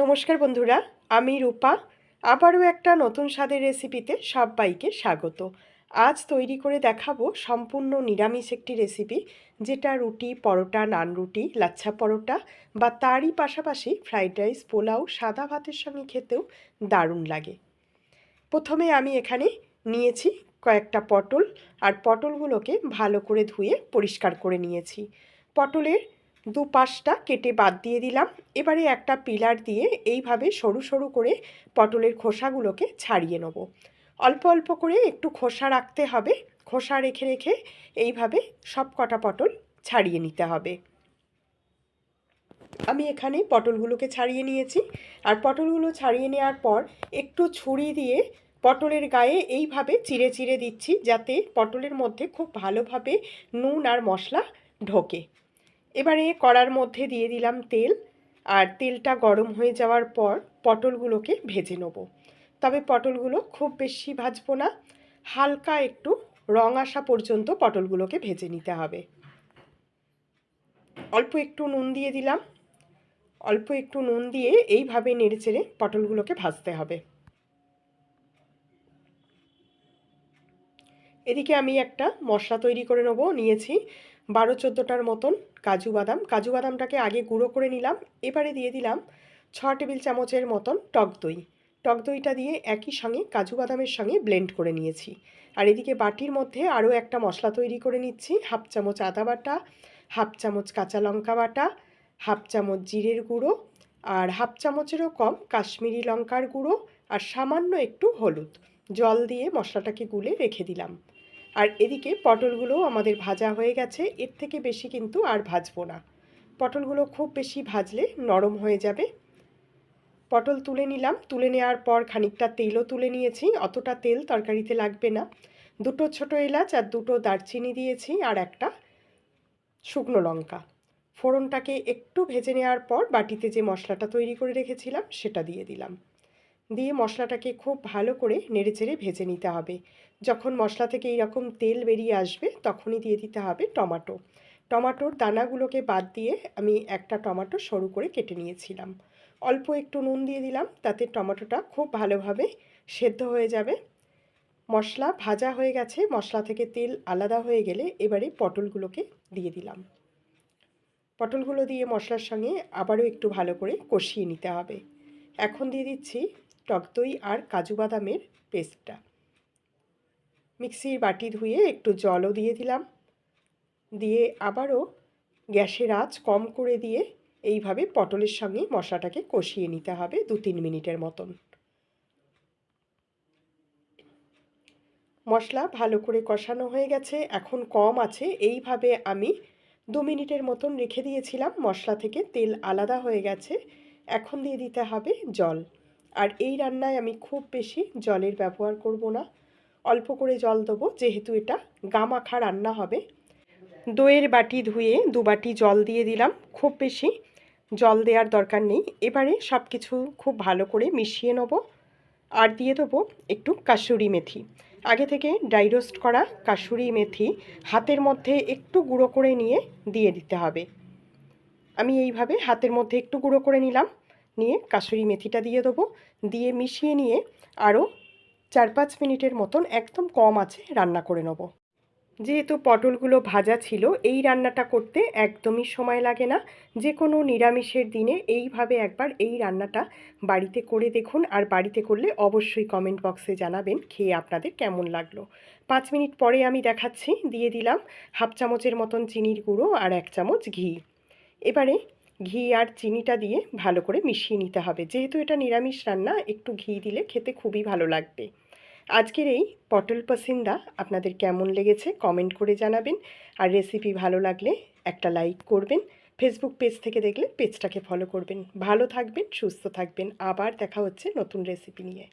নমস্কার বন্ধুরা, আমি রূপা। আবারও একটা নতুন স্বাদের রেসিপিতে সবাইকে স্বাগত। আজ তৈরি করে দেখাবো সম্পূর্ণ নিরামিষ একটি রেসিপি, যেটা রুটি, পরোটা, নান রুটি, লাচ্ছা পরোটা বা তারই পাশাপাশি ফ্রাইড রাইস, পোলাও, সাদা ভাতের সঙ্গে খেতেও দারুণ লাগে। প্রথমে আমি এখানে নিয়েছি কয়েকটা পটল, আর পটলগুলোকে ভালো করে ধুয়ে পরিষ্কার করে নিয়েছি। পটলের দু পাশটা কেটে বাদ দিয়ে দিলাম। এবারে একটা পিলার দিয়ে এইভাবে সরু সরু করে পটলের খোসাগুলোকে ছাড়িয়ে নেব। অল্প অল্প করে একটু খোসা রাখতে হবে। খোসা রেখে রেখে এইভাবে সব কটা পটল ছাড়িয়ে নিতে হবে। আমি এখানে পটলগুলোকে ছাড়িয়ে নিয়েছি। আর পটলগুলো ছাড়িয়ে নেওয়ার পর একটু ছুরি দিয়ে পটলের গায়ে এইভাবে চিড়ে চিড়ে দিচ্ছি যাতে পটলের মধ্যে খুব ভালোভাবে নুন আর মশলা ঢোকে। এবারে কড়ার মধ্যে দিয়ে দিলাম তেল, আর তেলটা গরম হয়ে যাওয়ার পর পটলগুলোকে ভেজে নেব। তবে পটলগুলো খুব বেশি ভাজবো না, হালকা একটু রং আসা পর্যন্ত পটলগুলোকে ভেজে নিতে হবে। অল্প একটু নুন দিয়ে দিলাম। অল্প একটু নুন দিয়ে এইভাবে নেড়েচেড়ে পটলগুলোকে ভাজতে হবে। এদিকে আমি একটা মশলা তৈরি করে নেব, নিয়েছি বারো চোদ্দোটার মতন কাজু বাদাম। কাজু বাদামটাকে আগে গুঁড়ো করে নিলাম। এবারে দিয়ে দিলাম ছ টেবিল চামচের মতন টক দই। টক দইটা দিয়ে একই সঙ্গে কাজু বাদামের সঙ্গে ব্লেন্ড করে নিয়েছি। আর এদিকে বাটির মধ্যে আরও একটা মশলা তৈরি করে নিচ্ছি। হাফ চামচ আদা বাটা, হাফ চামচ কাঁচা লঙ্কা বাটা, হাফ চামচ জিরের গুঁড়ো আর হাফ চামচেরও কম কাশ্মীরি লঙ্কার গুঁড়ো আর সামান্য একটু হলুদ। জল দিয়ে মশলাটাকে গুলে রেখে দিলাম। আর এদিকে পটলগুলোও আমাদের ভাজা হয়ে গেছে, এর থেকে বেশি কিন্তু আর ভাজবো না। পটলগুলো খুব বেশি ভাজলে নরম হয়ে যাবে। পটল তুলে নিলাম, তুলে নেওয়ার পর খানিকটা তেলও তুলে নিয়েছি, অতটা তেল তরকারিতে লাগবে না। দুটো ছোট এলাচ আর দুটো দারচিনি দিয়েছি আর একটা শুকনো লঙ্কা। ফোড়নটাকে একটু ভেজে নেওয়ার পর বাটিতে যে মশলাটা তৈরি করে রেখেছিলাম সেটা দিয়ে দিলাম। দিয়ে মশলাটাকে খুব ভালো করে নেড়েচেড়ে ভেজে নিতে হবে। যখন মশলা থেকে এইরকম তেল বেরিয়ে আসবে, তখনই দিয়ে দিতে হবে টমাটো। টমাটোর দানাগুলোকে বাদ দিয়ে আমি একটা টমাটো সরু করে কেটে নিয়েছিলাম। অল্প একটু নুন দিয়ে দিলাম, তাতে টমেটোটা খুব ভালোভাবে সেদ্ধ হয়ে যাবে। মশলা ভাজা হয়ে গেছে, মশলা থেকে তেল আলাদা হয়ে গেলে এবারে পটলগুলোকে দিয়ে দিলাম। পটলগুলো দিয়ে মশলার সঙ্গে আবারও একটু ভালো করে কষিয়ে নিতে হবে। এখন দিয়ে দিচ্ছি টক দই আর কাজু বাদামের পেস্টটা। মিক্সির বাটি ধুয়ে একটু জলও দিয়ে দিলাম। দিয়ে আবারও গ্যাসের আঁচ কম করে দিয়ে এইভাবে পটলের সঙ্গে মশলাটাকে কষিয়ে নিতে হবে দু তিন মিনিটের মতন। মশলা ভালো করে কষানো হয়ে গেছে, এখন কম আছে। এইভাবে আমি দু মিনিটের মতন রেখে দিয়েছিলাম। মশলা থেকে তেল আলাদা হয়ে গেছে। এখন দিয়ে দিতে হবে জল। আর এই রান্নায় আমি খুব বেশি জলের ব্যবহার করব না। অল্প করে জল দেবো, যেহেতু এটা গামাখা রান্না হবে। দইয়ের বাটি ধুয়ে দু বাটি জল দিয়ে দিলাম। খুব বেশি জল দেওয়ার দরকার নেই। এবারে সব কিছু খুব ভালো করে মিশিয়ে নেব। আর দিয়ে দেবো একটু কাসুরি মেথি। আগে থেকে ড্রাই রোস্ট করা কাসুরি মেথি হাতের মধ্যে একটু গুঁড়ো করে নিয়ে দিয়ে দিতে হবে। আমি এইভাবে হাতের মধ্যে একটু গুঁড়ো করে নিলাম। নিয়ে কাসুরি মেথিটা দিয়ে দেবো। দিয়ে মিশিয়ে নিয়ে আরও চার পাঁচ মিনিটের মতন একদম কম আছে রান্না করে নেব। যেহেতু পটলগুলো ভাজা ছিল, এই রান্নাটা করতে একদমই সময় লাগে না। যে কোনো নিরামিষের দিনে এইভাবে একবার এই রান্নাটা বাড়িতে করে দেখুন আর বাড়িতে করলে অবশ্যই কমেন্ট বক্সে জানাবেন খেয়ে আপনাদের কেমন লাগল। পাঁচ মিনিট পরে আমি দেখাচ্ছি, দিয়ে দিলাম হাফ চামচের মতন চিনির গুঁড়ো আর এক চামচ ঘি। এবারে ঘি আর চিনিটা দিয়ে ভালো করে মিশিয়ে নিতে হবে। যেহেতু এটা নিরামিষ রান্না, একটু ঘি দিলে খেতে খুবই ভালো লাগবে। আজকের এই পটল পসিন্দা আপনাদের কেমন লেগেছে কমেন্ট করে জানাবেন। আর রেসিপি ভালো লাগলে একটা লাইক করবেন। ফেসবুক পেজ থেকে দেখলে পেজটাকে ফলো করবেন। ভালো থাকবেন, সুস্থ থাকবেন। আবার দেখা হচ্ছে নতুন রেসিপি নিয়ে।